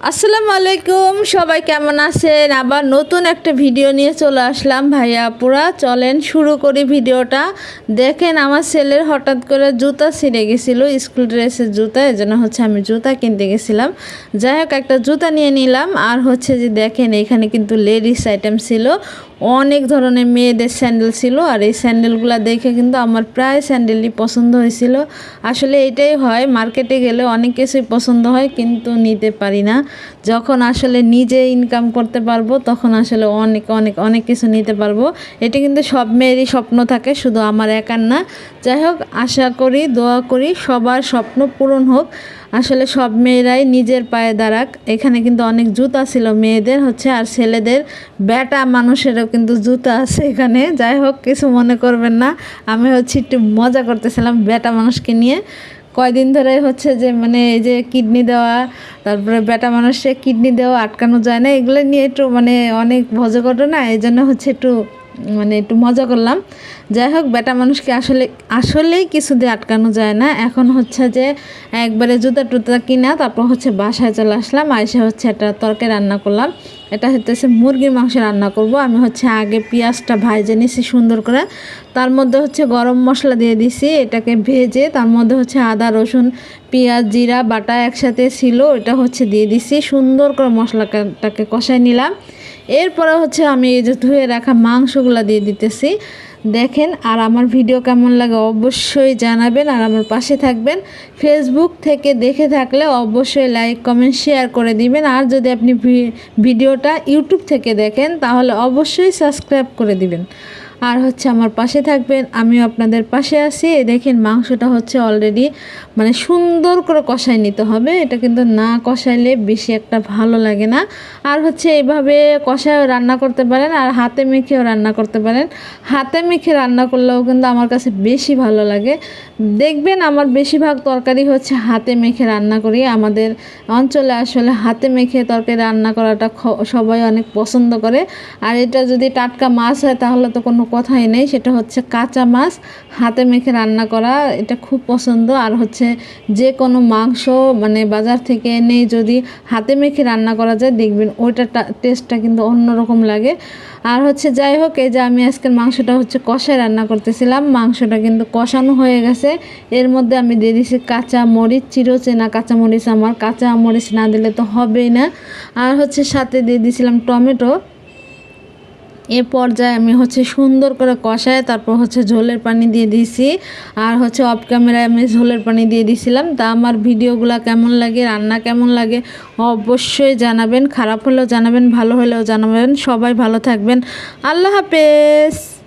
আসসালামু আলাইকুম, সবাই কেমন আছেন? আবার নতুন একটা ভিডিও নিয়ে চলে আসলাম। ভাইয়া, আপুরা, চলেন শুরু করি ভিডিওটা। দেখেন, আমার ছেলের হঠাৎ করে জুতা ছিঁড়ে গেছিল, স্কুল ড্রেসের জুতা, এজন্য হচ্ছে আমি জুতা কিনতে গেছিলাম। যাই হোক, একটা জুতা নিয়ে নিলাম। আর হচ্ছে যে দেখেন, এখানে কিন্তু লেডিস আইটেম ছিল, অনেক ধরনের মেয়েদের স্যান্ডেল ছিল। আর এই স্যান্ডেলগুলো দেখে কিন্তু আমার প্রায় স্যান্ডেলই পছন্দ হয়েছিল। আসলে এটাই হয়, মার্কেটে গেলে অনেক কিছুই পছন্দ হয়, কিন্তু নিতে পারি না। যখন আসলে নিজে ইনকাম করতে পারব, তখন আসলে অনেক অনেক অনেক কিছু নিতে পারব। এটি কিন্তু সব মেয়েরই স্বপ্ন থাকে, শুধু আমার একার না। যাই হোক, আশা করি, দোয়া করি, সবার স্বপ্ন পূরণ হোক। আসলে সব মেয়েরাই নিজের পায়ে দাঁড়াক। এখানে কিন্তু অনেক জুতা ছিল মেয়েদের হচ্ছে, আর ছেলেদের ব্যাটা মানুষেরও কিন্তু জুতা আছে এখানে। যাই হোক, কিছু মনে করবেন না। আমি হচ্ছে একটু মজা করতেছিলাম ব্যাটা মানুষকে নিয়ে। কয়দিন ধরে হচ্ছে যে মানে এই যে কিডনি দেওয়া, তারপরে বেটা মানুষে কিডনি দেওয়া, আটকানো যায় না, এগুলো নিয়ে একটু মানে অনেক ভজ ঘটনা এই জন্য হচ্ছে একটু মানে একটু মজা করলাম। যাই হোক বেটা মানুষকে আসলে, আসলেই কিছু দিয়ে আটকানো যায় না। এখন হচ্ছে যে একবারে জুতা টুতা কিনা, তারপর হচ্ছে বাসায় চলে আসলাম, আইসে হচ্ছে একটা তরকারি রান্না করলাম। এটা হচ্ছে মুরগির মাংস রান্না করব। আমি হচ্ছে আগে পেঁয়াজটা ভাজে নিয়েছি সুন্দর করে। তার মধ্যে হচ্ছে গরম মশলা দিয়ে দিছি, এটাকে ভেজে তার মধ্যে হচ্ছে আদা, রসুন, পেঁয়াজ, জিরা, বাটা একসাথে ছিল এটা হচ্ছে দিয়ে দিছি। সুন্দর করে মশলাটাকে কষাই নিলাম। এরপরে হচ্ছে আমি এই যে ধুয়ে রাখা মাংসগুলো দিয়ে দিতেছি। দেখেন আর আমার ভিডিও কেমন লাগে অবশ্যই জানাবেন আর আমার পাশে থাকবেন। ফেসবুক থেকে দেখে থাকলে অবশ্যই লাইক কমেন্ট শেয়ার করে দিবেন। আর যদি আপনি ভিডিওটা ইউটিউব থেকে দেখেন, তাহলে অবশ্যই সাবস্ক্রাইব করে দিবেন। আর হচ্ছে আমার পাশে থাকবেন, আমিও আপনাদের পাশে আছি। এই দেখেন মাংসটা হচ্ছে অলরেডি মানে সুন্দর করে কষাই নিতে হবে। এটা কিন্তু না কষাইলে বেশি একটা ভালো লাগে না। আর হচ্ছে এইভাবে কষায়ও রান্না করতে পারেন আর হাতে মেখেও রান্না করতে পারেন। হাতে মেখে রান্না করলেও কিন্তু আমার কাছে বেশি ভালো লাগে। দেখবেন আমার বেশিরভাগ তরকারি হচ্ছে হাতে মেখে রান্না করি। আমাদের অঞ্চলে আসলে হাতে মেখে তরকারি রান্না করাটা সবাই অনেক পছন্দ করে। আর এটা যদি টাটকা মাছ হয় তাহলে তো কোনো কথাই নেই, সেটা হচ্ছে কাঁচা মাছ, হাতে মেখে রান্না করা, এটা খুব পছন্দ। আর হচ্ছে যে কোনো মাংস মানে বাজার থেকে এনে যদি হাতে মেখে রান্না করা যায়, দেখবেন ওইটা টেস্টটা কিন্তু অন্যরকম লাগে। আর হচ্ছে যাই হোক, এই যে আমি আজকের মাংসটা হচ্ছে কষায় রান্না করতেছিলাম, মাংসটা কিন্তু কষানো হয়ে গেছে। এর মধ্যে আমি দিয়ে দিয়েছি কাঁচা মরিচ, চিরচেনা কাঁচা মরিচ আমার। কাঁচা মরিচ না দিলে তো হবেই না। আর হচ্ছে সাথে দিয়ে দিয়েছিলাম টমেটো। এ পর্যায়ে আমি হচ্ছে সুন্দর করে কষায় তারপর হচ্ছে ঝোলের পানি দিয়ে দিছি আর হচ্ছে অফ ক্যামেরায় আমি ঝোলের পানি দিয়ে দিছিলাম তা আমার ভিডিওগুলো কেমন লাগে, রান্না কেমন লাগে, অবশ্যই জানাবেন। খারাপ হলেও জানাবেন, ভালো হলেও জানাবেন। সবাই ভালো থাকবেন। আল্লাহ হাফেজ।